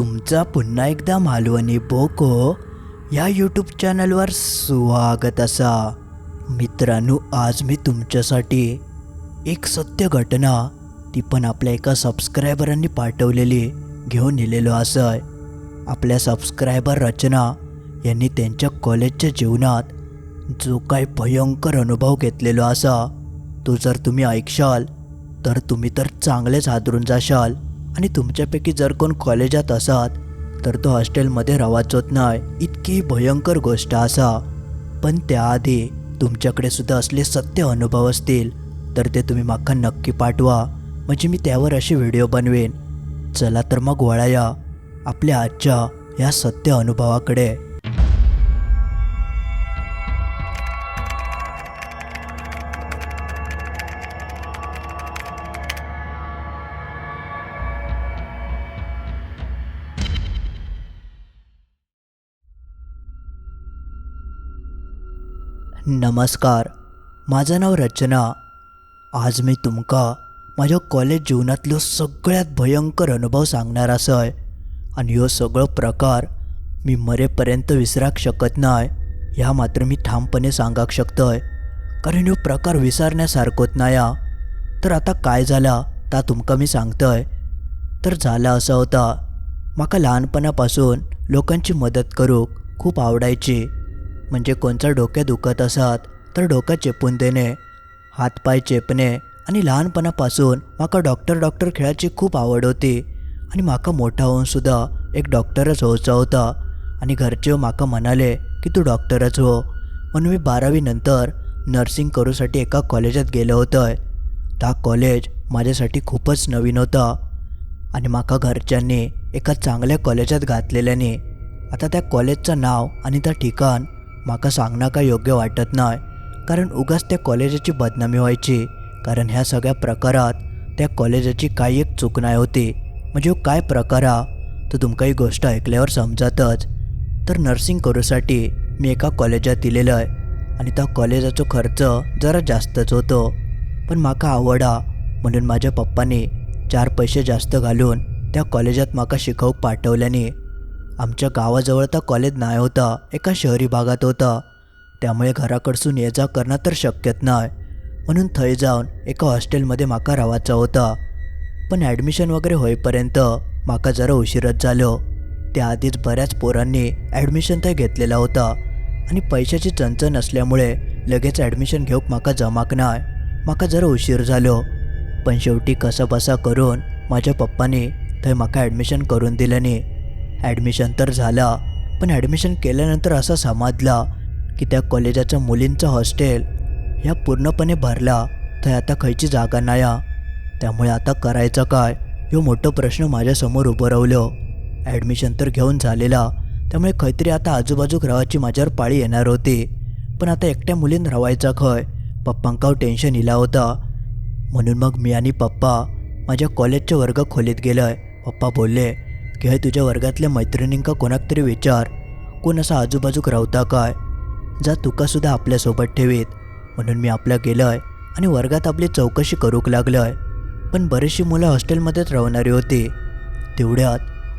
तुमचा पुन्हा एकदा मालवणी बोको या यूट्यूब चॅनलवर स्वागत असा. मित्रांनो आज मी तुमच्यासाठी एक सत्य घटना ती पण आपल्या एका सबस्क्रायबरांनी पाठवलेली घेऊन नेलेलो असं आहे आपल्या सबस्क्रायबर रचना यांनी त्यांच्या कॉलेजच्या जीवनात जो काही भयंकर अनुभव घेतलेला असा तो जर तुम्ही ऐकशाल तर तुम्ही तर चांगलेच हादरून जाशाल. आणि तुमच्यापैकी जर कोण कॉलेजात असात तर तो हॉस्टेलमध्ये रवाचोत नाही इतकी भयंकर गोष्ट असा. पण त्याआधी तुमच्याकडे सुद्धा असले सत्य अनुभव असतील तर ते तुम्ही माका नक्की पाठवा. म्हणजे मी त्यावर असे व्हिडिओ बनवेन. चला तर मग वळाया. आपल्या आजच्या या सत्य अनुभवाकडे. नमस्कार. माझं नाव रचना. आज मी तुमका माझ्या कॉलेज जीवनातलो सगळ्यात भयंकर अनुभव सांगणार असं आणि ह्यो सगळं प्रकार मी मरेपर्यंत विसराक शकत नाही ह्या मात्र मी ठामपणे सांगाक शकतोय. कारण ह्यो प्रकार विसरण्यासारखोच नाही तर आता काय झाला ता तुमका मी सांगतोय. तर झाला असा होता. माका लहानपणापासून लोकांची मदत करूक खूप आवडायची. म्हणजे कोणचं डोक्या दुखत असत तर डोकं चेपून देणे हातपाय चेपणे आणि लहानपणापासून माका डॉक्टर डॉक्टर खेळाची खूप आवड होती. आणि माका मोठा होऊन सुद्धा एक डॉक्टरच व्हायचा होता. आणि घरचे माका म्हणाले की तू डॉक्टरच हो. म्हणून मी बारावीनंतर नर्सिंग करूसाठी एका कॉलेजात गेलो होतं त्या कॉलेज माझ्यासाठी खूपच नवीन होता. आणि माका घरच्यांनी एका चांगल्या कॉलेजात घातलेल्याने आता त्या कॉलेजचं नाव आणि त्या ठिकाण माका सांगणं काय योग्य वाटत नाही कारण उगाच त्या कॉलेजाची बदनामी व्हायची. कारण ह्या सगळ्या प्रकारात त्या कॉलेजाची काही एक चूक नाही होती. म्हणजे काय प्रकार हा? तो तुमका ही गोष्ट ऐकल्यावर समजतच. तर नर्सिंग करूसाठी मी एका कॉलेजात दिलेलं आहे. आणि त्या कॉलेजाचा खर्च जरा जास्तच होतो. पण माका आवडा म्हणून माझ्या पप्पाने चार पैसे जास्त घालून त्या कॉलेजात माका शिकवूक पाठवल्याने आमच्या गावाजवळ तर कॉलेज नाही होता एका शहरी भागात होता. त्यामुळे घराकडसून ये जा करणं तर शक्यच नाही. म्हणून थंय जाऊन एका हॉस्टेलमध्ये माका राहायचा होता. पण ॲडमिशन वगैरे होईपर्यंत माका जरा उशीरच झालो. त्याआधीच बऱ्याच पोरांनी ॲडमिशन तर घेतलेला होता आणि पैशाची चंच असल्यामुळे लगेच ॲडमिशन घेऊक माका जमाक नाही. माका जरा उशीर झालो. पण शेवटी कसा बसा करून माझ्या पप्पाने थंय माका ॲडमिशन करून दिल्याने ॲडमिशन तर झाला पण ॲडमिशन केल्यानंतर असा समाजला की त्या कॉलेजाच्या मुलींचं हॉस्टेल ह्या पूर्णपणे भरला तर आता खयची जागा नाही त्यामुळे आता करायचं काय ह्यो मोठं प्रश्न माझ्यासमोर उभं राहिलं. ॲडमिशन तर घेऊन झालेला त्यामुळे खैतरी आता आजूबाजूक रवाची माझ्यावर पाळी येणार होती. पण आता एकट्या मुलीन रावायचा खय पप्पांकाव टेन्शन इला होता. म्हणून मग मी आणि पप्पा माझ्या कॉलेजच्या वर्ग खोलीत गेलोय पप्पा बोलले की हे तुझ्या वर्गातल्या मैत्रिणींका कोणाक तरी विचार. कोण असा आजूबाजूक रावता काय? जा तुकासुद्धा आपल्यासोबत ठेवीत. म्हणून मी आपल्या आहे आणि वर्गात आपली चौकशी करूक लागलोय. पण बरीचशी मुलं हॉस्टेलमध्येच राहणारी होती. तेवढ्यात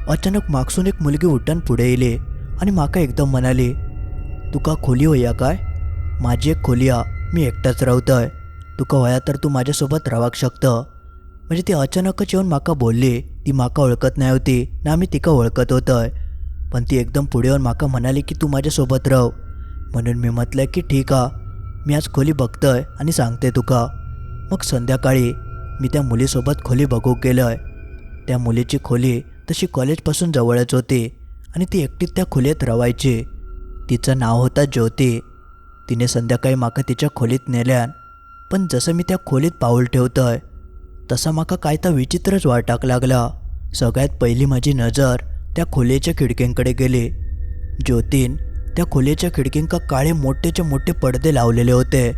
अचानक मागसून एक मुलगी उठण पुढे येली आणि माका एकदम म्हणाली तुका खोली होया काय? माझी एक खोलिया मी एकटाच रावतोय. तुका होया तर तू माझ्यासोबत रावाक शकतं. म्हणजे ती अचानकच येऊन माका बोलली ती माका ओळखत नाही होती ना मी तिका ओळखत होतंय. पण ती एकदम पुढे येऊन माका म्हणाली की तू माझ्यासोबत राह. म्हणून मी म्हटलं की ठीक आ मी आज खोली बघतोय आणि सांगते तुका. मग संध्याकाळी मी त्या मुलीसोबत खोली बघू गेलोय. त्या मुलीची खोली तशी कॉलेजपासून जवळच होती आणि ती एकटीच त्या खोलीत रवायची. तिचं नाव होतं ज्योती. तिने संध्याकाळी माका तिच्या खोलीत नेल्यान पण जसं मी त्या खोलीत पाऊल ठेवतोय तसा माका काय तर विचित्रच वाटाक लागला. सगळ्यात पहिली माझी नजर त्या खोलीच्या खिडकींकडे गेली. ज्योतीन त्या खोलीच्या खिडकींका काळे मोठेचे मोठे पडदे लावलेले होते.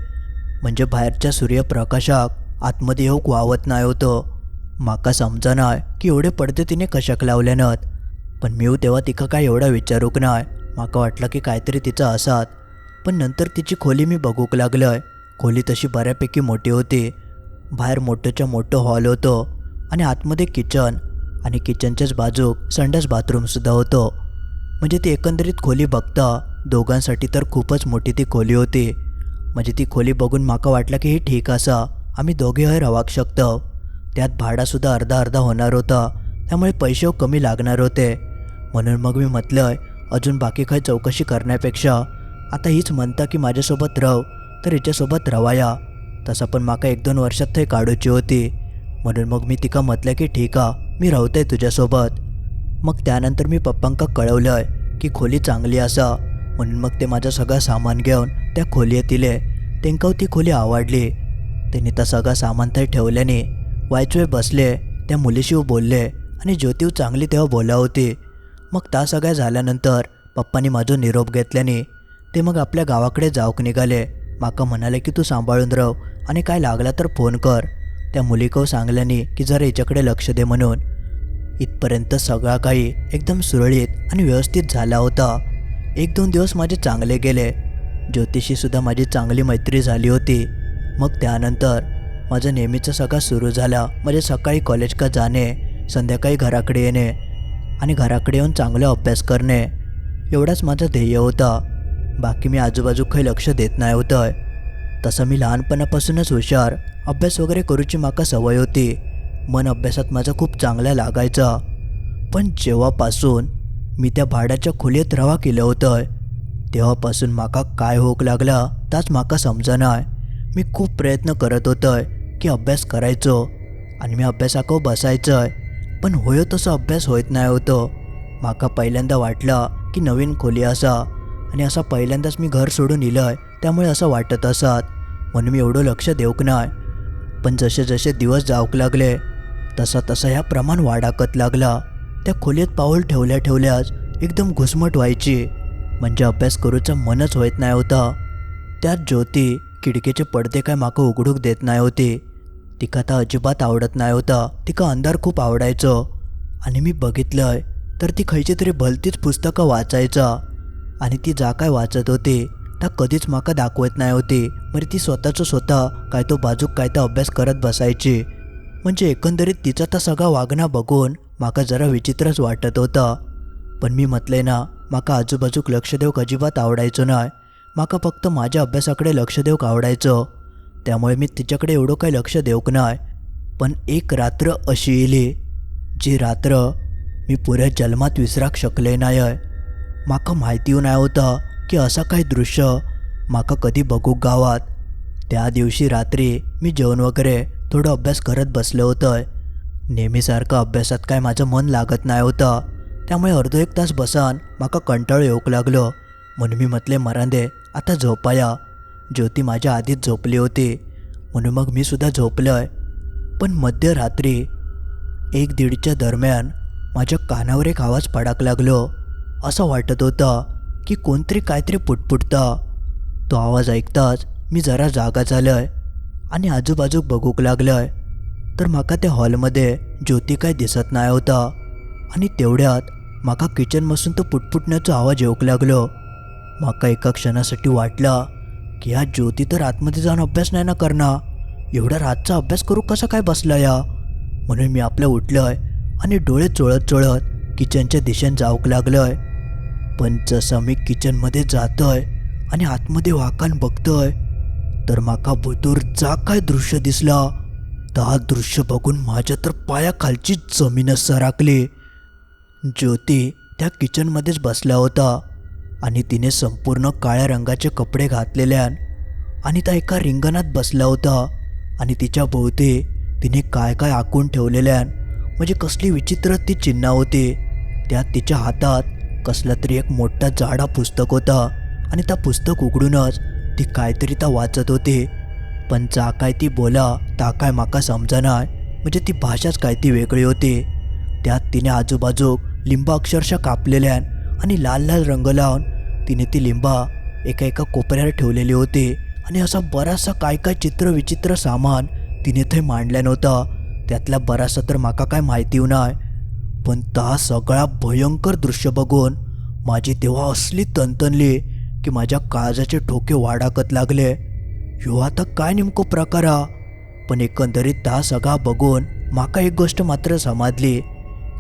म्हणजे बाहेरच्या सूर्यप्रकाशाक आतमध्ये येऊक वावत नाही होतं. माका समजना की एवढे पडदे तिने कशाक लावल्यानत. पण मी तेव्हा तिका काय एवढा विचारूक नाही माका वाटलं की काहीतरी तिचं असात. पण नंतर तिची खोली मी बघूक लागलंय. खोली तशी बऱ्यापैकी मोठी होती. बाहेर मोठंच्या मोठं हॉल होतं आणि आतमध्ये किचन आणि किचनच्याच बाजूक संडास बाथरूमसुद्धा होतं. म्हणजे ती एकंदरीत खोली बघता दोघांसाठी तर खूपच मोठी ती खोली होती. म्हणजे ती खोली बघून माका वाटलं की हे ठीक असा आम्ही दोघे हय रावाक शकतो. त्यात भाडासुद्धा अर्धा अर्धा होणार होता त्यामुळे पैसे कमी लागणार होते. म्हणून मग मी म्हटलं अजून बाकी काही चौकशी करण्यापेक्षा आता हीच म्हणता की माझ्यासोबत रव तर हिच्यासोबत रवाया. तसं पण माका एक दोन वर्षात थंय काढूची होती. म्हणून मग मी तिका म्हटलं की ठीक आ मी राहतोय तुझ्यासोबत. मग त्यानंतर मी पप्पांका कळवलंय की खोली चांगली असा. म्हणून मग ते माझं सगळं सामान घेऊन त्या खोलयेत दिले तेंका ती खोली आवडली. त्यांनी तर सगळं सामान थंय ठेवल्याने वायचवे बसले त्या मुलीशी बोलले आणि ज्योतिव चांगली तेव्हा बोला होती मग त्या सगळ्या झाल्यानंतर पप्पांनी माझा निरोप घेतल्याने ते मग आपल्या गावाकडे जाऊक निघाले. माका म्हणाले की तू सांभाळून राह. आणि काय लागला तर फोन कर. त्या मुलीकव सांगल्याने की जरा याच्याकडे लक्ष दे म्हणून. इथपर्यंत सगळा काही एकदम सुरळीत आणि व्यवस्थित झाला होता. एक दोन दिवस माझे चांगले गेले. ज्योतिषीसुद्धा माझी चांगली मैत्री झाली होती. मग त्यानंतर माझं नेहमीचं सगळं सुरू झाला. म्हणजे सकाळी कॉलेज का जाणे संध्याकाळी घराकडे येणे आणि घराकडे येऊन चांगला अभ्यास करणे. एवढाच माझं ध्येय होता. बाकी मी आजूबाजू काही लक्ष देत नाही होतं तसं मी लहानपणापासूनच हुशार. अभ्यास वगैरे करूची माका सवय होती. मन अभ्यासात माझा खूप चांगला लागायचा. पण जेव्हापासून मी त्या भाड्याच्या खोलीत रवा केलं होतं तेव्हापासून माका काय होक लागला ताच माका समजनाय. मी खूप प्रयत्न करत होतोय की अभ्यास करायचो आणि मी अभ्यासाक बसायचं आहे पण होयो तसं अभ्यास होत नाही होतो. माका पहिल्यांदा वाटलं की नवीन खोली असा आणि असा पहिल्यांदाच मी घर सोडून इलंय त्यामुळे असं वाटत असत. म्हणून मी एवढं लक्ष देऊक नाही. पण जसे जसे दिवस जाऊक लागले तसा तसा ह्या प्रमाण वाढाकत लागला. त्या खोलीत पाऊल ठेवल्या ठेवल्याच एकदम घुसमट व्हायची. म्हणजे अभ्यास करूचं मनच होत नाही होता. त्यात ज्योती खिडकीचे पडदे काय मागं उघडूक देत नाही होती. तिका तर अजिबात आवडत नाही होता. तिका अंधार खूप आवडायचं. आणि मी बघितलंय तर ती खयची तरी भलतीच पुस्तकं वाचायचा. आणि ती जा काय वाचत होती? ता कधीच माका दाखवत नाही होती. म्हणजे ती स्वतःचं स्वतः काय तो बाजूक काय तो अभ्यास करत बसायची. म्हणजे एकंदरीत तिचा तर सगळा वागणा बघून माका जरा विचित्रच वाटत होता. पण मी म्हटले ना माका आजूबाजूक लक्ष देऊक अजिबात आवडायचं नाही. माका फक्त माझ्या अभ्यासाकडे लक्ष देऊक आवडायचं. त्यामुळे मी तिच्याकडे एवढं काही लक्ष देऊक नाही. पण एक रात्र अशी येली जी रात्र मी पुऱ्या जन्मात विसराक शकले नाही माका माहिती नाही होतं की असं काही दृश्य माका कधी बघूक गावात. त्या दिवशी रात्री मी जेवण वगैरे थोडं अभ्यास करत बसलो होतं नेहमीसारखं अभ्यासात काय माझं मन लागत नाही होतं. त्यामुळे अर्धो एक तास बसान माका कंटाळ येऊक लागलो. म्हणून मी म्हटले मरांदे आता झोपाया. ज्योती माझ्या आधीच झोपली होती. म्हणून मग मी सुद्धा झोपलोय. पण मध्यरात्री एक दीडच्या दरम्यान माझ्या कानावर एक आवाज पडाक लागलो. असं वाटत होतं की कोणतरी काहीतरी पुटपुटता. तो आवाज ऐकताच मी जरा जागा झालंय आणि आजूबाजू बघूक लागलोय. तर म्हाका त्या हॉलमध्ये ज्योती काय दिसत नाही होता. आणि तेवढ्यात म्हाका किचनमधून तो पुटपुटण्याचा आवाज येऊक लागलो. म्हाका एका क्षणासाठी वाटला की हा ज्योती तर आतमध्ये जाऊन अभ्यास नाही ना करणार. एवढा रातचा अभ्यास करू कसा काय बसला या? म्हणून मी आपलं उठलंय आणि डोळे चोळत चोळत किचनच्या दिशेने जाऊक लागलंय. पण जसं मी किचनमध्ये जातोय आणि आतमध्ये वाकान बघतोय तर माका भुतूर जा काय दृश्य दिसला? ता दृश्य बघून माझ्या तर पायाखालची जमीनच सराकली ज्योती त्या किचनमध्येच बसला होता आणि तिने संपूर्ण काळ्या रंगाचे कपडे घातलेल्यान आणि त्या एका रिंगणात बसला होता आणि तिच्या भोवती तिने काय काय आखून ठेवलेल्यान म्हणजे कसली विचित्र ती चिन्ह होती. त्यात तिच्या हातात कसलं तरी एक मोठा जाडा पुस्तक होता. आणि त्या पुस्तक उघडूनच ती काहीतरी ता वाचत होती. पण जा काय ती बोला ता काय माका समजनाय. म्हणजे ती भाषाच काय ती वेगळी होती. त्यात तिने आजूबाजूक लिंबा अक्षरशः कापलेल्या आणि लाल लाल रंग लावून तिने ती लिंबा एका एका कोपऱ्यावर ठेवलेली होती. आणि असा बराचसा काय काय चित्र विचित्र सामान तिने थंय मांडल्या नव्हता त्यातला बराचसा तर माका काय माहिती नाही पण ता सगळा भयंकर दृश्य बघून माझी तेव्हा असली तनतनली की माझ्या काळजाचे ठोके वाडाकत लागले. ह्यो आता काय नेमको प्रकार हा? पण एकंदरीत ता सगळा बघून माका एक गोष्ट मात्र समजली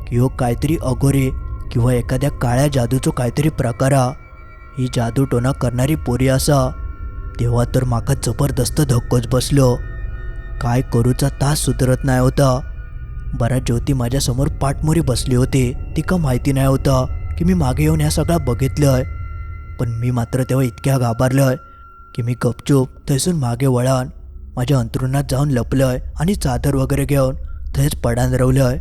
की हो काहीतरी अघोरी किंवा एखाद्या काळ्या जादूचो काहीतरी प्रकार हा. ही जादू टोना करणारी पोरी असा. तेव्हा तर म्हाका जबरदस्त धक्कोच बसलो. काय करूचा तास सुधरत नाही होता. बरा ज्योती माझ्यासमोर पाठमोरी बसली होती. तिका माहिती नाही होता की मी मागे येऊन ह्या सगळं बघितलंय. पण मी मात्र तेव्हा इतक्या घाबरलोय की मी गपचूप थंयसून मागे वळान माझ्या अंतरुणात जाऊन लपलंय आणि चादर वगैरे घेऊन थंयच पडान रवलंय.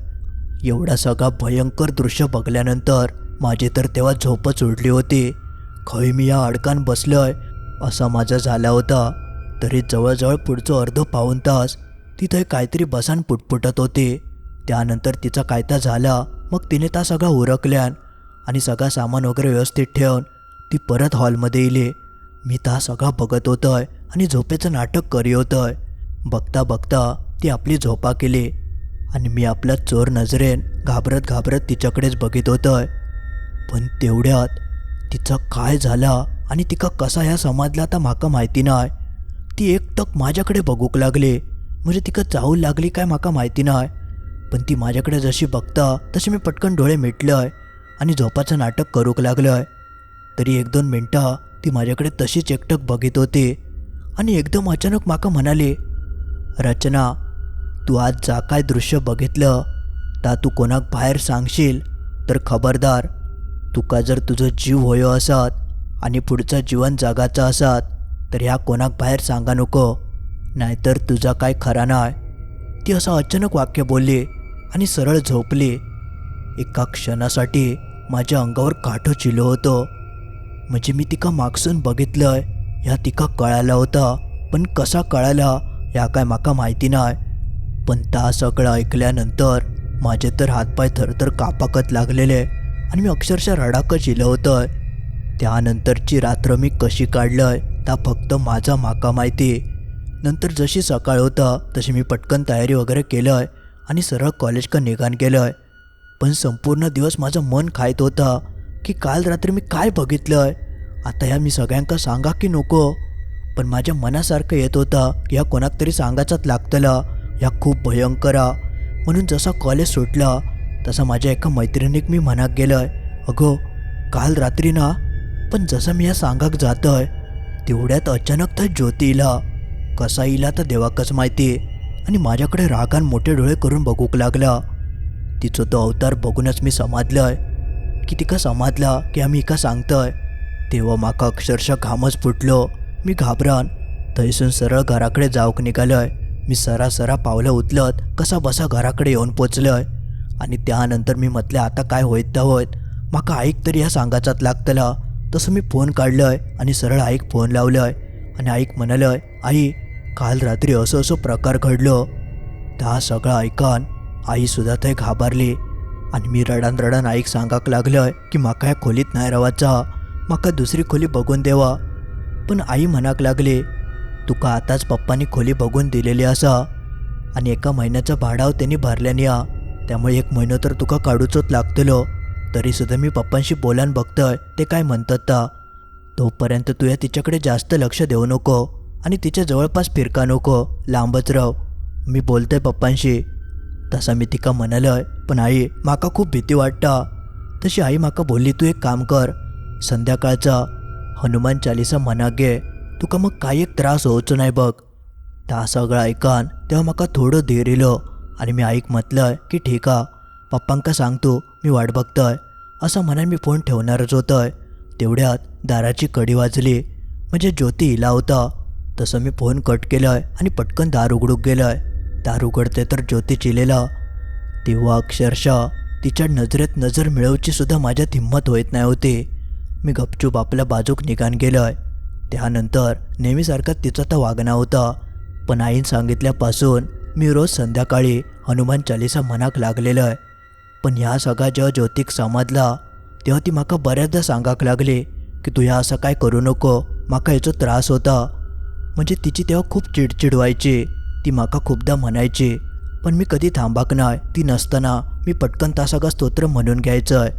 एवढा सगळा भयंकर दृश्य बघल्यानंतर माझी तर तेव्हा झोपच उडली होती. खय मी या अडकान बसलोय असा माझा झाला होता. तरी जवळजवळ पुढचं अर्ध पाऊण तास तिथे काहीतरी बसान पुटपुटत होती. त्यानंतर तिचा कायदा झाला. मग तिने त्या सगळा उरकल्यान आणि सगळा सामान वगैरे व्यवस्थित ठेवून ती परत हॉलमध्ये येले मी ता सगळा बघत होतोय आणि झोपेचं नाटक करी होतोय. बघता बघता ती आपली झोपा केली आणि मी आपला चोर नजरेन घाबरत घाबरत तिच्याकडेच बघित होतोय. पण तेवढ्यात तिचं काय झाला आणि तिका कसा ह्या समजला आता माका माहिती नाही ती एकटक माझ्याकडे बघूक लागली. म्हणजे तिका चावू लागली काय म्हाका माहिती नाही पण ती माझ्याकडे जशी बघता तशी मी पटकन डोळे मिटलंय आणि झोपाचं नाटक करूक आहे तरी एक दोन मिनटं ती माझ्याकडे तशीच एकटक बघित होती आणि एकदम अचानक माका म्हणाली रचना तू आज जा काय दृश्य बघितलं? ता तू कोणाक बाहेर सांगशील? तर खबरदार तुका जर तुझं जीव होयो असत आणि पुढचं जीवन जगाचं असत तर ह्या कोणाक बाहेर सांगा नको. नाहीतर तुझा काय खरा नाही ती असं अचानक वाक्य बोलली आणि सरळ झोपली. एका क्षणासाठी माझ्या अंगावर काठं चिलो होतं. म्हणजे मी तिका मागसून बघितलंय. ह्या तिका कळाला होता. पण कसा कळाला ह्या काय माका माहिती नाही पण ता सगळं ऐकल्यानंतर माझे तर हातपाय थरथर कापाकत लागलेले आणि मी अक्षरशः रडाकच इलं होतं त्यानंतरची रात्र मी कशी काढलंय ता फक्त माझा माका माहिती. नंतर जशी सकाळ होता तशी मी पटकन तयारी वगैरे केलंय. आणि सरळ कॉलेज का निघान आहे पण संपूर्ण दिवस माझं मन खायत होता की काल रात्री मी काय बघितलं आहे आता ह्या मी सगळ्यांका सांगा की नको. पण माझ्या मनासारखं येत होता की ह्या कोणाक तरी सांगायचाच लागतला. ह्या खूप भयंकरा. म्हणून जसा कॉलेज सुटला तसा माझ्या एका मैत्रिणीक मी मनाक गेलंय. अगो काल रात्री ना पण जसं मी या सांगाक जातोय तेवढ्यात अचानक तर ज्योती इला. कसा इला तर देवाकच माहिती. आणि माझ्याकडे रागान मोठे डोळे करून बघूक लागला. तिचं तो अवतार बघूनच मी समाधलंय. की तिका समाधला की आम्ही इका सांगतय. तेव्हा माका अक्षरशः घामच फुटलो. मी घाबरान. थंयसून सरळ घराकडे जाऊक निघालोय. मी सरासरा पावलं उचलत कसा बसा घराकडे येऊन पोचलोय. आणि त्यानंतर मी म्हटलं आता काय होईत त्या माका ऐक तरी ह्या सांगाचात लागतला. तसं मी फोन काढलंय आणि सरळ आईक फोन लावलंय. आणि आईक म्हणालय आई काल रात्री असं असं प्रकार घडलो. त्या सगळं ऐकान आईसुद्धा थंय घाबरली. आणि मी रडान रडान आईक सांगाक लागलं की म्हाका ह्या खोलीत नाही रावाचा म्हाका दुसरी खोली बघून देवा. पण आई म्हणाक लागली तुका आताच पप्पांनी खोली बघून दिलेली असा आणि एका महिन्याचा भाडाव त्यांनी भरल्यान या. त्यामुळे एक महिनो तर तुका काढूचोच लागतलो. तरी सुद्धा मी पप्पांशी बोलान बघतोय ते काय म्हणतात ता? तोपर्यंत तुया तिच्याकडे जास्त लक्ष देऊ नको. आणि तिच्या जवळपास फिरका नको लांबच राव. मी बोलतोय पप्पांशी. तसा मी तिका म्हणालय पण आई माका खूप भीती वाटता. तशी आई माका बोलली तू एक काम कर संध्याकाळचा हनुमान चालिसा मनाक घे. तुका मग काही एक त्रास होवचो नाही बघ. ता सगळं ऐकान तेव्हा म्हाका थोडं धीर इलो आणि मी ऐक म्हटलंय की ठीक आ पप्पांका सांगतो मी वाट बघतोय. असं म्हणान मी फोन ठेवणारच होतोय. तेवढ्यात दाराची कडी वाजली. म्हणजे ज्योती इला होता. तसं मी फोन कट केलंय आणि पटकन दार उघडूक गेलंय. दार उघडते तर ज्योती चिलेला. तेव्हा अक्षरशः तिच्या नजरेत नजर मिळवची सुद्धा माझ्यात हिंमत होत नाही होती. मी गपचूप आपल्या बाजूक निघान आहे त्यानंतर नेहमीसारखा तिचा तर वागणा होता. पण आईन सांगितल्यापासून मी रोज संध्याकाळी हनुमान चालीसा मनाक लागलेलं आहे पण ह्या सगळा जेव्हा ज्योतिक समजला तेव्हा ती माका बऱ्याचदा सांगाक लागली की तू ह्या असं काय करू नको म्हाका हेचो त्रास होता. म्हणजे तिची तेव्हा खूप चिडचिड व्हायची ती माका खूपदा म्हणायची पण मी कधी थांबाक नाय ती नसताना मी पटकन तासागा स्तोत्र म्हणून घ्यायचंय.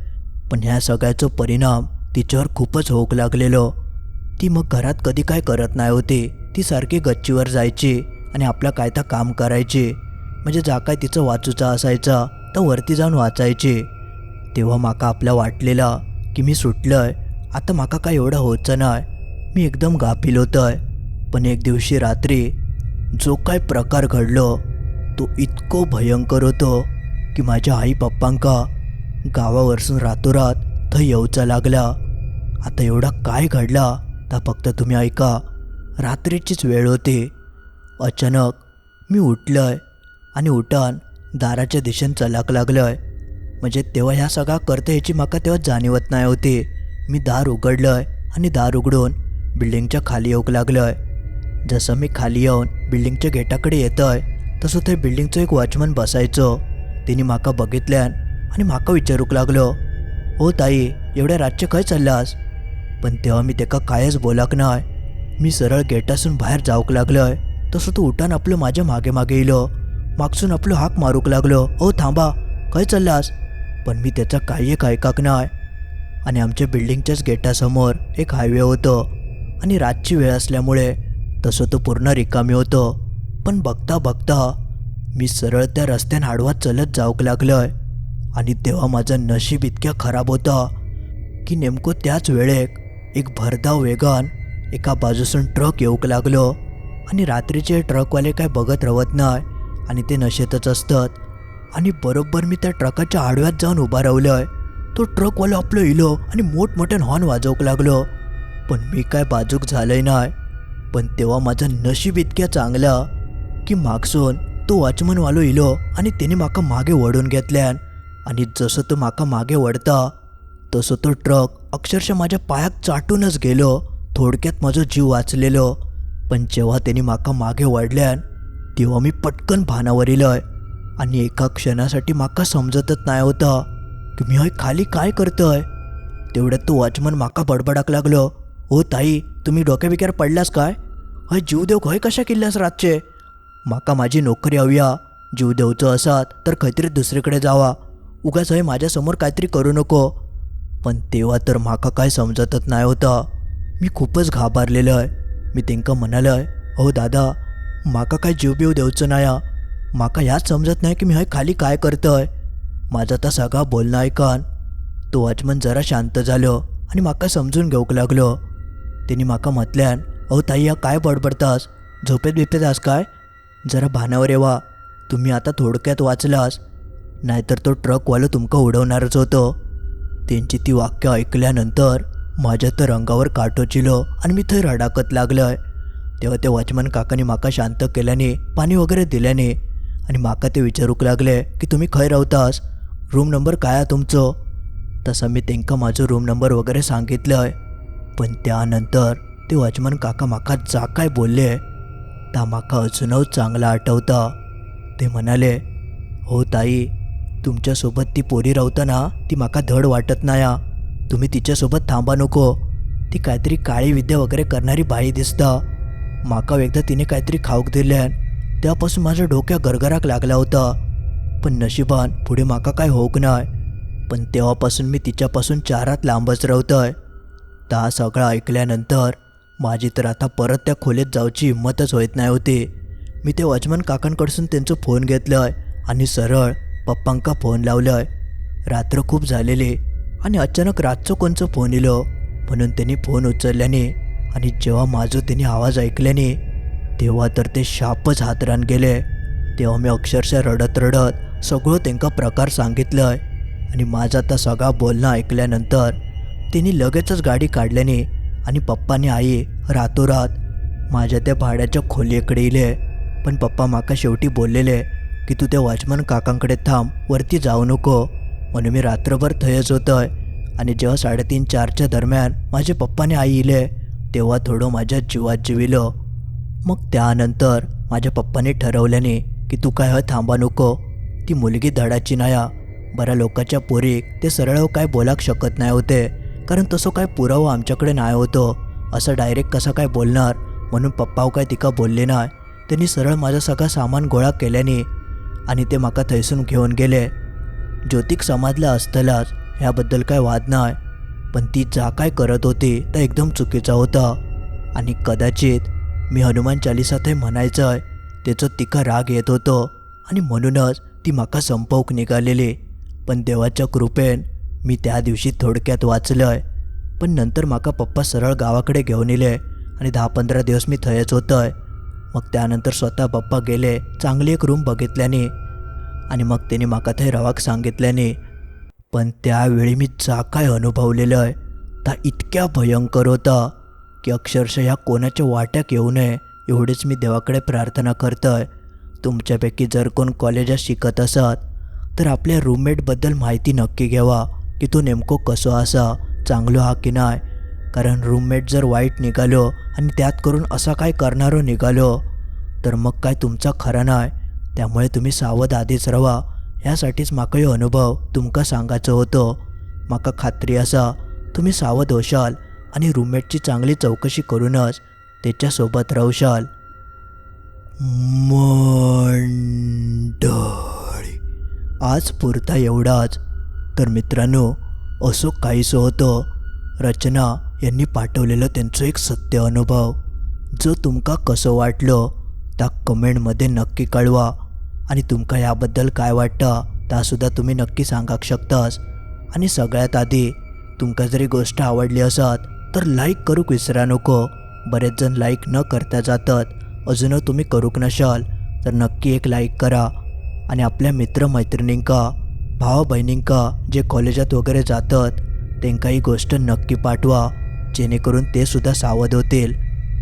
पण ह्या सगळ्याचो परिणाम तिच्यावर खूपच होक लागलेलो. ती मग घरात कधी काय करत नाही होती ती सारखी गच्चीवर जायची आणि आपला काय तर काम करायची. म्हणजे जा काय तिचं वाचूचा असायचा तर वरती जाऊन वाचायचे. तेव्हा माका आपल्या वाटलेला की मी सुटलंय आता माका काय एवढं होतं नाही. मी एकदम गाफील होतंय. पण एक दिवशी रात्री जो काय प्रकार घडलो तो इतको भयंकर होतो की माझ्या आई पप्पांका गावावरसून रातोरात थंय येऊचा लागला. आता एवढा काय घडला तर फक्त तुम्ही ऐका. रात्रीचीच वेळ होती. अचानक मी उठलंय आणि उठान दाराच्या दिशेने चलाक लागलंय. म्हणजे तेव्हा ह्या सगळा करते ह्याची म्हाका तेव्हा जाणीवत नाही होती. मी दार उघडलंय आणि दार उघडून बिल्डिंगच्या खाली येऊक लागलंय. जसं मी खाली येऊन बिल्डिंगच्या गेटाकडे येतोय तसं ते बिल्डिंगचं एक वॉचमन बसायचो. तिने माका बघितल्यान आणि माका विचारूक लागलो हो ताई एवढ्या रातचे खंय चाललास? पण तेव्हा मी तेका कायच बोलाक नाय. मी सरळ गेटासून बाहेर जाऊक लागलोय तसं तो उठान आपलं माझ्या मागे मागे येलो मागसून आपलं हाक मारूक लागलो ओ थांबा खंय चाललास? पण मी त्याचा काही एक ऐकाक नाय. आणि आमच्या बिल्डिंगच्याच गेटासमोर एक हायवे होतो. आणि रातची वेळ असल्यामुळे तसं तो पूर्ण रिकामी होतो. पण बघता बघता मी सरळ त्या रस्त्याने आडवात चलत जाऊक लागलोय. आणि तेव्हा माझं नशीब इतक्या खराब होतं की नेमकं त्याच वेळेक एक भरधाव वेगान एका बाजूसून ट्रक येऊक लागलो. आणि रात्रीचे ट्रकवाले काय बघत राहत नाही आणि ते नशेतच असतात. आणि बरोबर मी त्या ट्रकाच्या आडव्यात जाऊन उभा राहिलोय. तो ट्रकवाला आपलं इलो आणि मोठमोठ्यान हॉर्न वाजवूक लागलो. पण मी काय बाजूक झालंय नाही पण तेव्हा माझं नशीब इतक्या चांगलं की मागसून तो वॉचमनवालो इलो आणि त्याने माका मागे वडून घेतल्यान. आणि जसं तो माका मागे वडता तसं तो ट्रक अक्षरशः माझ्या पायात चाटूनच गेलो थोडक्यात माझो जीव वाचलेलो. पण जेव्हा त्यांनी माका मागे वडल्यान तेव्हा मी पटकन भानावर इलोय. आणि एका क्षणासाठी माका समजतच नाही होता की मी हय खाली काय करतोय. तेवढ्यात तो वॉचमन माका बडबडाक लागलो हो ताई तुम्ही डोक्या बिक्यार पडलास काय? हय जीव देव खंय कशा आसा रातचे? म्हाका म्हाजी नोकरी हव्या. जीव देवचो आसात तर दुसरे कडेन जावा. उगाच हय माझ्यासमोर काहीतरी करू नको. पण तेव्हा तर म्हाका काय समजतच नाही होतं. मी खूपच घाबारलेलो आहे. मी तेंका म्हणालंय हो दादा म्हाका काय जीव बिव देवचो नाही म्हाका ह्याच समजत नाही की मी हय खाली काय करतोय. माझा तर सगळा बोलणं ऐकान तो वॉचमन जरा शांत झालो आणि म्हाका समजून घेऊक लागलो. त्यांनी म्हाका म्हटल्यान अहो ताई या काय बडबडतास? झोपेत बिपेत आस काय? जरा भानावर येवा. तुम्ही आता थोडक्यात वाचलास. नाहीतर तो ट्रकवालं तुमका उडवणारच होतं. त्यांची ती वाक्य ऐकल्यानंतर माझ्या तर अंगावर काटो चिलो आणि मी थंय रडाकत लागलंय. तेव्हा ते वॉचमन काकाने माका शांत केल्याने पाणी वगैरे दिल्याने आणि माका ते विचारूक लागले की तुम्ही खंय रावतास? रूम नंबर काय आहे तुमचो? तसं मी तेंका माझं रूम नंबर वगैरे सांगितलंय. पण त्यानंतर ते वॉचमन काका माका जा काय बोलले. ता माका अजूनच चांगला आठवता. ते म्हणाले हो ताई तुमच्यासोबत ती पोरी रावताना ती माका धड वाटत नाया. तुम्ही तिच्यासोबत थांबा नको. ती काहीतरी काळी विद्या वगैरे करणारी बाई दिसता. माका एकदा तिने काहीतरी खाऊक दिल्यान त्यापासून माझ्या डोक्या गरगराक लागला होता. पण नशिबान पुढे माका काय होऊक नाय. पण तेव्हापासून मी तिच्यापासून चारात लांबच राहतोय ता सगळं ऐकल्यानंतर माझी तर आता परत त्या खोलीत जाऊची हिंमतच होत नाही होती. मी ते वॉचमन काकांकडसून त्यांचं फोन घेतलंय आणि सरळ पप्पांका फोन लावलंय. रात्र खूप झालेली आणि अचानक रातचं कोणचं फोन इलो म्हणून त्यांनी फोन उचलल्याने आणि जेव्हा माझं त्यांनी आवाज ऐकल्याने तेव्हा तर ते शापच हातरान गेले. तेव्हा मी अक्षरशः रडत रडत सगळं त्यांका प्रकार सांगितलंय आणि माझा आता सगळा बोलणं ऐकल्यानंतर त्यांनी लगेचच गाडी काढल्याने आणि पप्पाने आई रातोरात माझ्या त्या भाड्याच्या खोलीकडे इले. पण पप्पा माका शेवटी बोललेले की तू त्या वॉचमन काकांकडे थांब वरती जाऊ नको. म्हणून मी रात्रभर थयच होतोय. आणि जेव्हा साडेतीन चारच्या दरम्यान माझे पप्पाने आई इले तेव्हा थोडं माझ्या जीवात जिविलं. मग त्यानंतर माझ्या पप्पाने ठरवल्याने की तू काय ह थांबा नको. ती मुलगी धडाची नाया. बऱ्या लोकांच्या पोरीक ते सरळ हो काय बोलाक शकत नाही होते. कारण तसं काय पुरावा आमच्याकडे नाही होतो. असं डायरेक्ट कसं काय बोलणार? म्हणून पप्पाव काय तिका बोलले नाही. त्यांनी सरळ माझा सगळं सामान गोळा केल्याने आणि ते माका थैसून घेऊन गेले. ज्योतिक समाजला असतलाच ह्याबद्दल काय वाद नाही. पण ती जा काय करत होती तर एकदम चुकीचा होता. आणि कदाचित मी हनुमान चालिसा ते म्हणायचं आहे त्याचं तिका राग येत होतं. आणि म्हणूनच ती म्हाका संपवूक निघालेली. पण देवाच्या कृपेन मी त्या दिवशी थोडक्यात वाचलंय. पण नंतर माका पप्पा सरळ गावाकडे घेऊन येले आणि दहा पंधरा दिवस मी थंयच होतोय. मग त्यानंतर स्वतः पप्पा गेले चांगली एक रूम बघितल्याने. आणि मग त्यांनी म्हाका थंय रवाक सांगितल्याने पण त्यावेळी मी जा काय अनुभवलेलं आहे ता इतक्या भयंकर होता की अक्षरशः ह्या कोणाच्या वाट्याक येऊ नये एवढीच मी देवाकडे प्रार्थना करतोय. तुमच्यापैकी जर कोण कॉलेजात शिकत असत तर आपल्या रूममेटबद्दल माहिती नक्की घ्यावा की तो नेमको कसो असा चांगलो हा की नाही? कारण रूममेट जर वाईट निघालो आणि त्यात करून असा काय करणारो निघालो तर मग काय तुमचा खरा नाही? त्यामुळे तुम्ही सावध आधीच राहा ह्यासाठीच म्हाका ह्यो अनुभव तुमका सांगायचो होतो. म्हाका खात्री असा तुम्ही सावध होशाल आणि रूममेटची चांगली चौकशी करूनच त्याच्यासोबत राहशाल. मंडळी आज पुरता एवढाच. तर मित्रांनो असो काहीसं होतं. रचना यांनी पाठवलेलं त्यांचं एक सत्य अनुभव. जो तुमका कसं वाटलं त्या कमेंटमध्ये नक्की कळवा. आणि तुमका याबद्दल काय वाटतं त्यासुद्धा तुम्ही नक्की सांगाक शकतास. आणि सगळ्यात आधी तुमका जरी गोष्ट आवडली असत तर लाईक करूक विसरा नको. बरेच जण लाईक न करता जातात. अजून तुम्ही करूक नशाल तर नक्की एक लाईक करा. आणि आपल्या मित्रमैत्रिणींका भावा बहिणींका जे कॉलेजात वगैरे जातात त्यांका ही गोष्ट नक्की पाठवा जेणेकरून ते सुद्धा सावध होतील.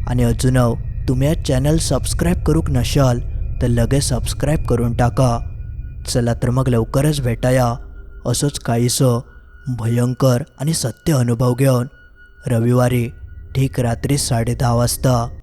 आणि अजून तुम्ही हा चॅनल सबस्क्राईब करूक नशाल तर लगेच सबस्क्राईब करून टाका. चला तर मग लवकरच भेटाया. असंच काहीसं भयंकर आणि सत्य अनुभव घेऊन. रविवारी ठीक रात्री साडेदहा वाजता.